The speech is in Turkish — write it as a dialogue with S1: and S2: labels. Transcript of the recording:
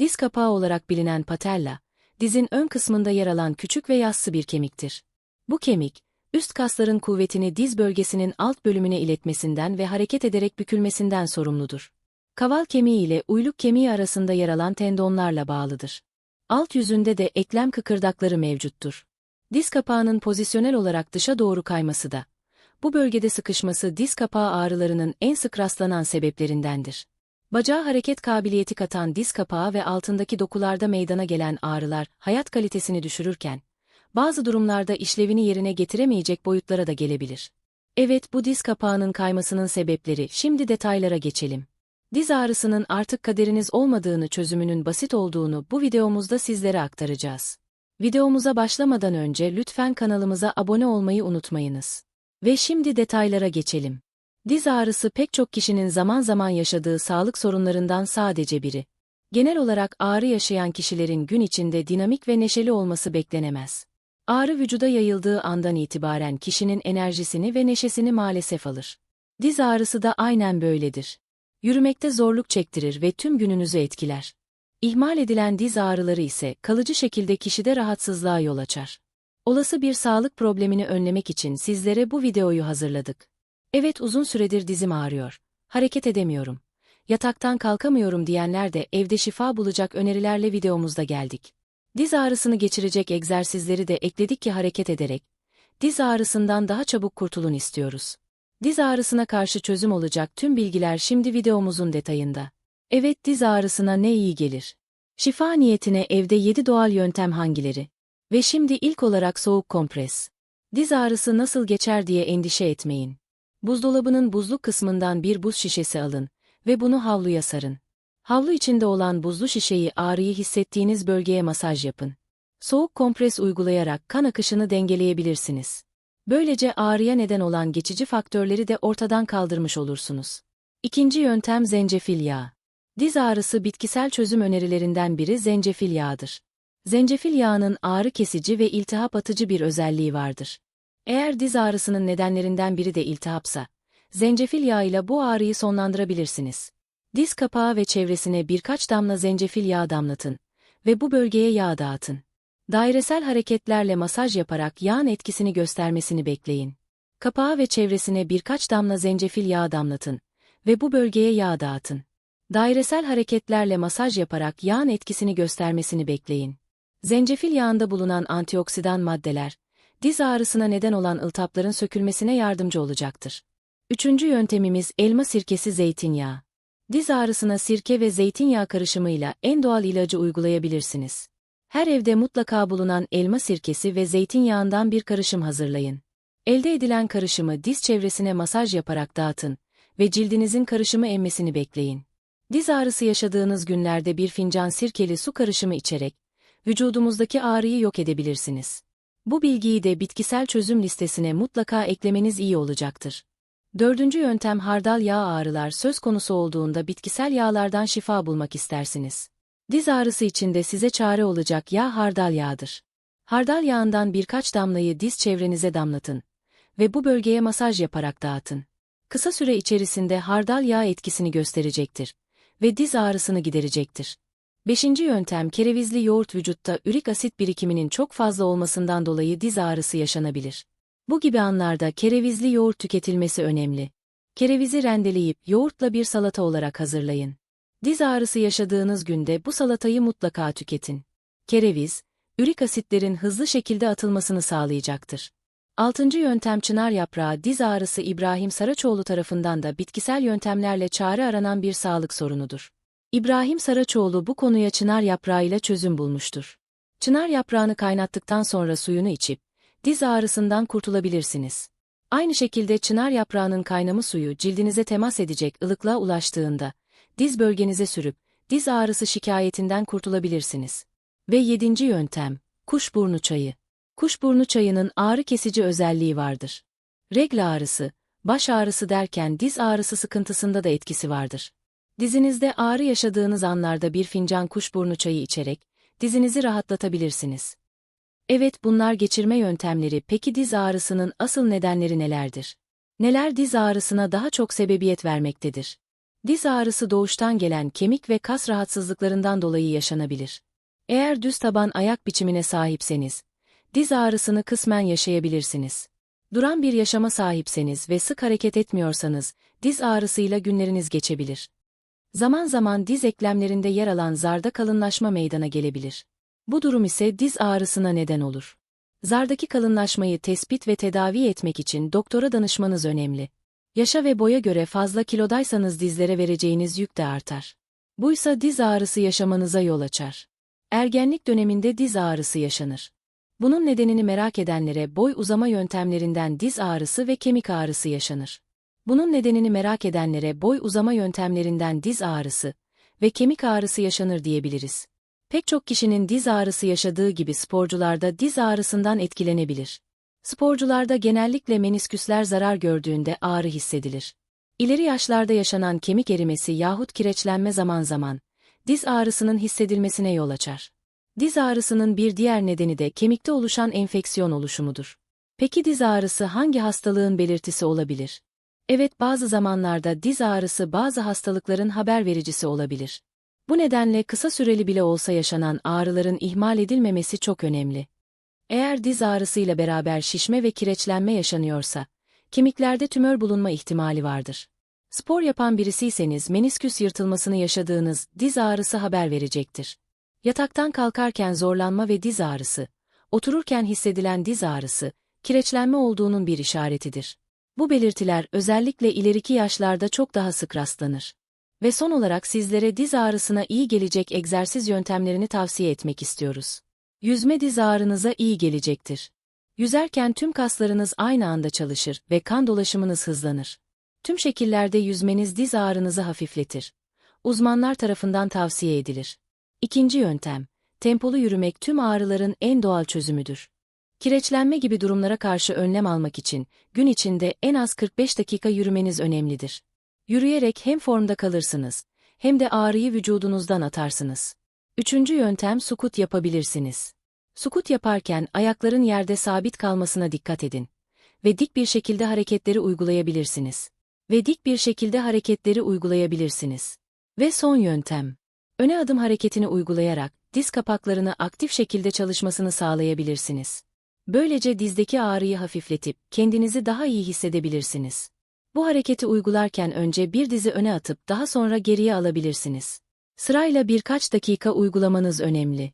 S1: Diz kapağı olarak bilinen patella, dizin ön kısmında yer alan küçük ve yassı bir kemiktir. Bu kemik, üst kasların kuvvetini diz bölgesinin alt bölümüne iletmesinden ve hareket ederek bükülmesinden sorumludur. Kaval kemiği ile uyluk kemiği arasında yer alan tendonlarla bağlıdır. Alt yüzünde de eklem kıkırdakları mevcuttur. Diz kapağının pozisyonel olarak dışa doğru kayması da, bu bölgede sıkışması diz kapağı ağrılarının en sık rastlanan sebeplerindendir. Bacağa hareket kabiliyeti katan diz kapağı ve altındaki dokularda meydana gelen ağrılar hayat kalitesini düşürürken, bazı durumlarda işlevini yerine getiremeyecek boyutlara da gelebilir. Evet bu diz kapağının kaymasının sebepleri şimdi detaylara geçelim. Diz ağrısının artık kaderiniz olmadığını çözümünün basit olduğunu bu videomuzda sizlere aktaracağız. Videomuza başlamadan önce lütfen kanalımıza abone olmayı unutmayınız. Ve şimdi detaylara geçelim. Diz ağrısı pek çok kişinin zaman zaman yaşadığı sağlık sorunlarından sadece biri. Genel olarak ağrı yaşayan kişilerin gün içinde dinamik ve neşeli olması beklenemez. Ağrı vücuda yayıldığı andan itibaren kişinin enerjisini ve neşesini maalesef alır. Diz ağrısı da aynen böyledir. Yürümekte zorluk çektirir ve tüm gününüzü etkiler. İhmal edilen diz ağrıları ise kalıcı şekilde kişide rahatsızlığa yol açar. Olası bir sağlık problemini önlemek için sizlere bu videoyu hazırladık. Evet uzun süredir dizim ağrıyor. Hareket edemiyorum. Yataktan kalkamıyorum diyenler de evde şifa bulacak önerilerle videomuzda geldik. Diz ağrısını geçirecek egzersizleri de ekledik ki hareket ederek, diz ağrısından daha çabuk kurtulun istiyoruz. Diz ağrısına karşı çözüm olacak tüm bilgiler şimdi videomuzun detayında. Evet diz ağrısına ne iyi gelir? Şifa niyetine evde 7 doğal yöntem hangileri? Ve şimdi ilk olarak soğuk kompres. Diz ağrısı nasıl geçer diye endişe etmeyin. Buzdolabının buzluk kısmından bir buz şişesi alın ve bunu havluya sarın. Havlu içinde olan buzlu şişeyi ağrıyı hissettiğiniz bölgeye masaj yapın. Soğuk kompres uygulayarak kan akışını dengeleyebilirsiniz. Böylece ağrıya neden olan geçici faktörleri de ortadan kaldırmış olursunuz. İkinci yöntem zencefil yağı. Diz ağrısı bitkisel çözüm önerilerinden biri zencefil yağıdır. Zencefil yağının ağrı kesici ve iltihap atıcı bir özelliği vardır. Eğer diz ağrısının nedenlerinden biri de iltihapsa, zencefil yağıyla bu ağrıyı sonlandırabilirsiniz. Diz kapağı ve çevresine birkaç damla zencefil yağı damlatın ve bu bölgeye yağ dağıtın. Dairesel hareketlerle masaj yaparak yağın etkisini göstermesini bekleyin. Kapağı ve çevresine birkaç damla zencefil yağı damlatın ve bu bölgeye yağ dağıtın. Dairesel hareketlerle masaj yaparak yağın etkisini göstermesini bekleyin. Zencefil yağında bulunan antioksidan maddeler, diz ağrısına neden olan ıltapların sökülmesine yardımcı olacaktır. Üçüncü yöntemimiz elma sirkesi zeytinyağı. Diz ağrısına sirke ve zeytinyağı karışımıyla en doğal ilacı uygulayabilirsiniz. Her evde mutlaka bulunan elma sirkesi ve zeytinyağından bir karışım hazırlayın. Elde edilen karışımı diz çevresine masaj yaparak dağıtın ve cildinizin karışımı emmesini bekleyin. Diz ağrısı yaşadığınız günlerde bir fincan sirkeli su karışımı içerek, vücudumuzdaki ağrıyı yok edebilirsiniz. Bu bilgiyi de bitkisel çözüm listesine mutlaka eklemeniz iyi olacaktır. Dördüncü yöntem hardal yağ ağrılar söz konusu olduğunda bitkisel yağlardan şifa bulmak istersiniz. Diz ağrısı için de size çare olacak yağ hardal yağıdır. Hardal yağından birkaç damlayı diz çevrenize damlatın ve bu bölgeye masaj yaparak dağıtın. Kısa süre içerisinde hardal yağ etkisini gösterecektir ve diz ağrısını giderecektir. Beşinci yöntem kerevizli yoğurt vücutta ürik asit birikiminin çok fazla olmasından dolayı diz ağrısı yaşanabilir. Bu gibi anlarda kerevizli yoğurt tüketilmesi önemli. Kerevizi rendeleyip yoğurtla bir salata olarak hazırlayın. Diz ağrısı yaşadığınız günde bu salatayı mutlaka tüketin. Kereviz, ürik asitlerin hızlı şekilde atılmasını sağlayacaktır. Altıncı yöntem çınar yaprağı diz ağrısı İbrahim Saraçoğlu tarafından da bitkisel yöntemlerle çare aranan bir sağlık sorunudur. İbrahim Saraçoğlu bu konuya çınar yaprağıyla çözüm bulmuştur. Çınar yaprağını kaynattıktan sonra suyunu içip, diz ağrısından kurtulabilirsiniz. Aynı şekilde çınar yaprağının kaynamı suyu cildinize temas edecek ılıklığa ulaştığında, diz bölgenize sürüp, diz ağrısı şikayetinden kurtulabilirsiniz. Ve yedinci yöntem, kuşburnu çayı. Kuşburnu çayının ağrı kesici özelliği vardır. Regl ağrısı, baş ağrısı derken diz ağrısı sıkıntısında da etkisi vardır. Dizinizde ağrı yaşadığınız anlarda bir fincan kuşburnu çayı içerek, dizinizi rahatlatabilirsiniz. Evet bunlar geçirme yöntemleri peki diz ağrısının asıl nedenleri nelerdir? Neler diz ağrısına daha çok sebebiyet vermektedir? Diz ağrısı doğuştan gelen kemik ve kas rahatsızlıklarından dolayı yaşanabilir. Eğer düz taban ayak biçimine sahipseniz, diz ağrısını kısmen yaşayabilirsiniz. Duran bir yaşama sahipseniz ve sık hareket etmiyorsanız, diz ağrısıyla günleriniz geçebilir. Zaman zaman diz eklemlerinde yer alan zarda kalınlaşma meydana gelebilir. Bu durum ise diz ağrısına neden olur. Zardaki kalınlaşmayı tespit ve tedavi etmek için doktora danışmanız önemli. Yaşa ve boya göre fazla kilodaysanız dizlere vereceğiniz yük de artar. Buysa diz ağrısı yaşamanıza yol açar. Ergenlik döneminde diz ağrısı yaşanır. Bunun nedenini merak edenlere boy uzama yöntemlerinden diz ağrısı ve kemik ağrısı yaşanır. Bunun nedenini merak edenlere boy uzama yöntemlerinden diz ağrısı ve kemik ağrısı yaşanır diyebiliriz. Pek çok kişinin diz ağrısı yaşadığı gibi sporcularda diz ağrısından etkilenebilir. Sporcularda genellikle menisküsler zarar gördüğünde ağrı hissedilir. İleri yaşlarda yaşanan kemik erimesi yahut kireçlenme zaman zaman diz ağrısının hissedilmesine yol açar. Diz ağrısının bir diğer nedeni de kemikte oluşan enfeksiyon oluşumudur. Peki diz ağrısı hangi hastalığın belirtisi olabilir? Evet bazı zamanlarda diz ağrısı bazı hastalıkların haber vericisi olabilir. Bu nedenle kısa süreli bile olsa yaşanan ağrıların ihmal edilmemesi çok önemli. Eğer diz ağrısıyla beraber şişme ve kireçlenme yaşanıyorsa, kemiklerde tümör bulunma ihtimali vardır. Spor yapan birisiyseniz menisküs yırtılmasını yaşadığınız diz ağrısı haber verecektir. Yataktan kalkarken zorlanma ve diz ağrısı, otururken hissedilen diz ağrısı, kireçlenme olduğunun bir işaretidir. Bu belirtiler özellikle ileriki yaşlarda çok daha sık rastlanır. Ve son olarak sizlere diz ağrısına iyi gelecek egzersiz yöntemlerini tavsiye etmek istiyoruz. Yüzme diz ağrınıza iyi gelecektir. Yüzerken tüm kaslarınız aynı anda çalışır ve kan dolaşımınız hızlanır. Tüm şekillerde yüzmeniz diz ağrınızı hafifletir. Uzmanlar tarafından tavsiye edilir. İkinci yöntem, tempolu yürümek tüm ağrıların en doğal çözümüdür. Kireçlenme gibi durumlara karşı önlem almak için gün içinde en az 45 dakika yürümeniz önemlidir. Yürüyerek hem formda kalırsınız, hem de ağrıyı vücudunuzdan atarsınız. Üçüncü yöntem sukut yapabilirsiniz. Sukut yaparken ayakların yerde sabit kalmasına dikkat edin. Ve dik bir şekilde hareketleri uygulayabilirsiniz. Ve dik bir şekilde hareketleri uygulayabilirsiniz. Ve son yöntem. Öne adım hareketini uygulayarak diz kapaklarını aktif şekilde çalışmasını sağlayabilirsiniz. Böylece dizdeki ağrıyı hafifletip kendinizi daha iyi hissedebilirsiniz. Bu hareketi uygularken önce bir dizi öne atıp daha sonra geriye alabilirsiniz. Sırayla birkaç dakika uygulamanız önemli.